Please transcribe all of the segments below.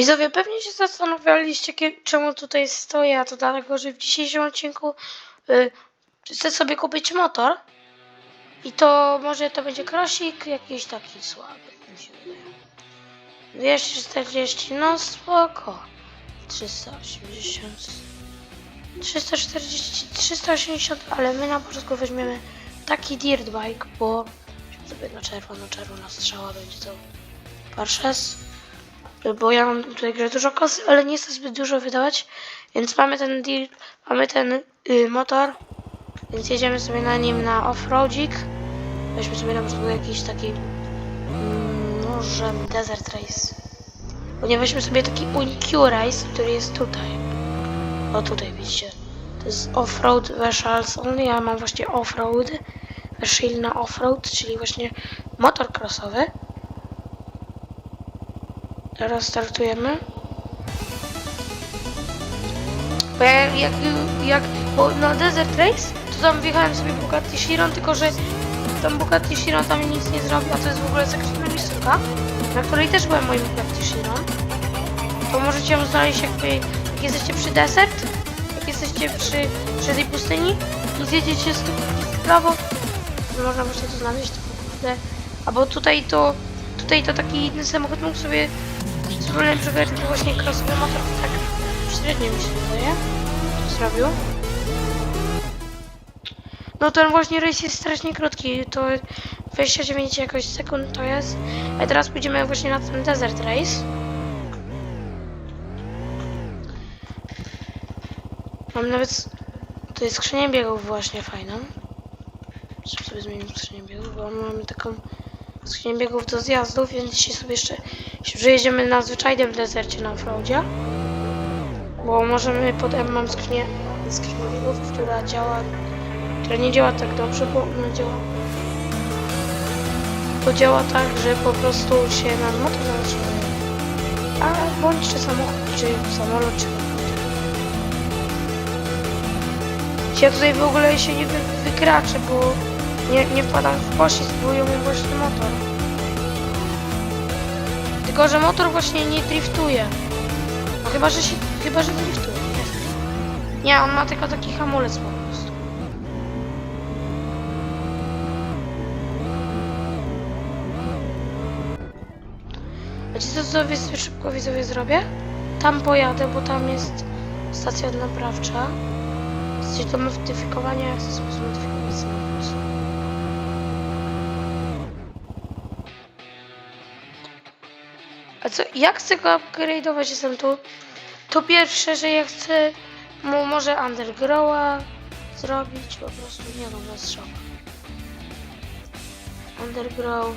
Widzowie, pewnie się zastanawialiście, czemu tutaj stoję, a to dlatego, że w dzisiejszym odcinku y, chcę sobie kupić motor i to może to będzie krosik jakiś taki słaby, mi się wydaje. 240, no spoko. 380, 340, 380, ale my na początku weźmiemy taki dirt bike, bo sobie na czerwono, czerwona strzała będzie to Parshes bo ja mam tutaj grę dużo kasy, ale nie chcę zbyt dużo wydawać, więc mamy ten deal, mamy ten y, motor, więc jedziemy sobie na nim na offroadzik. Weźmy sobie na przykład jakiś taki mm, może desert race. Bo nie weźmy sobie taki UniQ race, który jest tutaj. O tutaj widzicie. To jest offroad vehicles only, ja mam właśnie offroad, vehicle na offroad, czyli właśnie motor crossowy. Teraz startujemy. Bo jak, jak, jak bo na Desert Race, to tam wjechałem sobie Bugatti Chiron, tylko że tam Bugatti Chiron tam nic nie zrobił, a to jest w ogóle sekretna miejscówka, na której też byłem moim Bugatti Chiron. To możecie ją znaleźć jakby, jak jesteście przy Desert, jak jesteście przy, przy tej pustyni i zjedziecie z prawo, to można właśnie to znaleźć, to ogóle. Albo tutaj to, tutaj to taki inny samochód mógł sobie z problemem przegrać tylko właśnie crossowy motor, tak średnio mi się wydaje, to zrobił. No ten właśnie race jest strasznie krótki, to 29 jakoś sekund to jest. A teraz pójdziemy właśnie na ten desert race. Mam nawet tutaj skrzynię biegów właśnie fajną. Żeby sobie zmienić skrzynię biegów, bo mamy taką skrzynię biegów do zjazdów, więc dzisiaj sobie jeszcze przejedziemy na zwyczajnym desercie na offroadzie. Bo możemy, potem mam skrzynię, skrzynię biegów, która działa, która nie działa tak dobrze, bo ona działa to działa tak, że po prostu się na motor zatrzymuje. A bądź czy samochód, czy samolot, czy Ja tutaj w ogóle się nie wy, wykraczę, bo nie, nie wpadam w poślizg, ja mam właśnie motor. Tylko, że motor właśnie nie driftuje. No chyba, że się, chyba, że driftuje. Nie, on ma tylko taki hamulec po prostu. Wiecie co sobie szybko widzowie zrobię? Tam pojadę, bo tam jest stacja naprawcza. Coś do modyfikowania, jak chcę zmodyfikować Co, jak chcę go upgrade'ować, jestem tu. To pierwsze, że ja chcę mu może undergrowa zrobić, po prostu nie no, bez. Undergrow.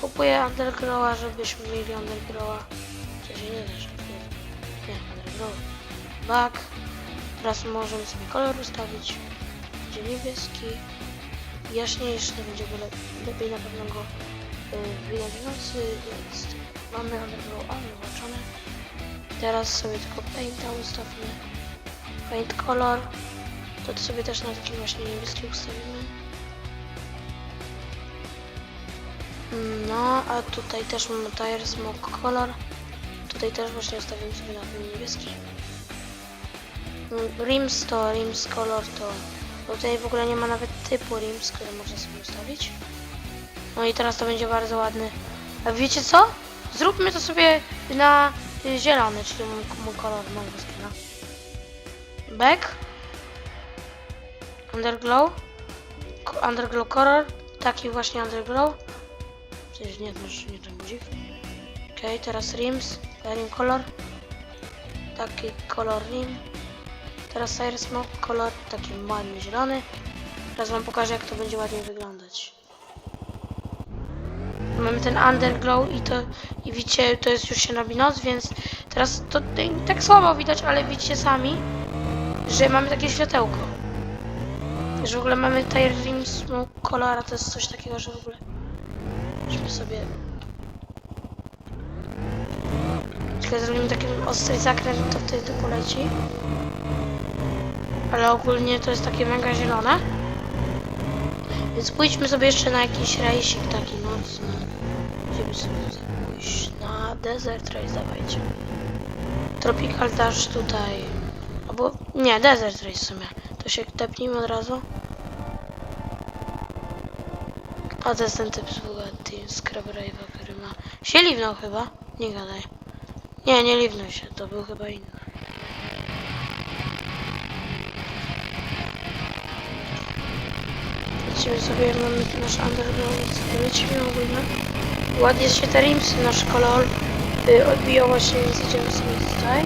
Kupuję undergrowa, żebyśmy mieli undergrowa. To się nie da, nie, undergrow. Back. Teraz możemy sobie kolor ustawić. Będzie niebieski. Jaśniejszy, to będzie lepiej na pewno go y, widać w nocy, więc mamy undergrow on wyłączone. Teraz sobie tylko painta ustawimy. Paint color. To, sobie też na taki właśnie niebieski ustawimy. No, a tutaj też mamy tire smoke color. Tutaj też właśnie ustawimy sobie na ten niebieski. Mm, Rims to rims color to. Bo tutaj w ogóle nie ma nawet typu rims, który można sobie ustawić. No i teraz to będzie bardzo ładny. A wiecie co? Zróbmy to sobie na y, zielony, czyli mój, mój kolor mojego skina. Back. Underglow. Underglow color. Taki właśnie underglow. Przecież nie, już nie ten guzik. Okej, teraz rims. Rim color. Taki kolor rim. Teraz Cyrus Smoke kolor taki ładny zielony. Teraz wam pokażę jak to będzie ładnie wyglądać. Mamy ten underglow i to i widzicie to jest już się robi noc, więc teraz to tak słabo widać, ale widzicie sami, że mamy takie światełko. Że w ogóle mamy Tire Rim Smoke to jest coś takiego, że w ogóle żeby sobie tylko zrobimy taki ostry zakręt, to wtedy to poleci. Ale ogólnie to jest takie mega zielone. Więc pójdźmy sobie jeszcze na jakiś rejsik taki nocny. Gdzie by sobie pójść? Na Desert Race dawajcie. Tropical też tutaj. Albo nie, Desert Race w sumie. To się tepnijmy od razu. A to jest ten typ z Bugatti z Crab Rave'a, który ma... Się liwnął chyba? Nie gadaj. Nie, nie liwnął się, to był chyba inny. Lecimy sobie, mamy tu nasz underground, lecimy ogólnie. Ładnie się te rimsy, nasz kolor y, odbijał właśnie, więc idziemy sobie tutaj.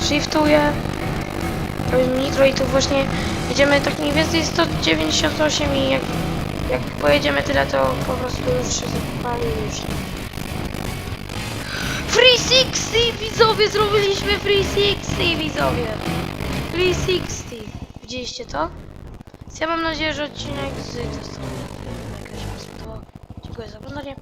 Shiftuję. Nitro i tu właśnie jedziemy tak mniej więcej 198 i jak, jak pojedziemy tyle to po prostu już się zapali już. Free 60 widzowie zrobiliśmy Free 60 widzowie. Free 60. Widzieliście to? Więc ja mam nadzieję, że odcinek z testowania jakaś spodobał. Dziękuję za oglądanie.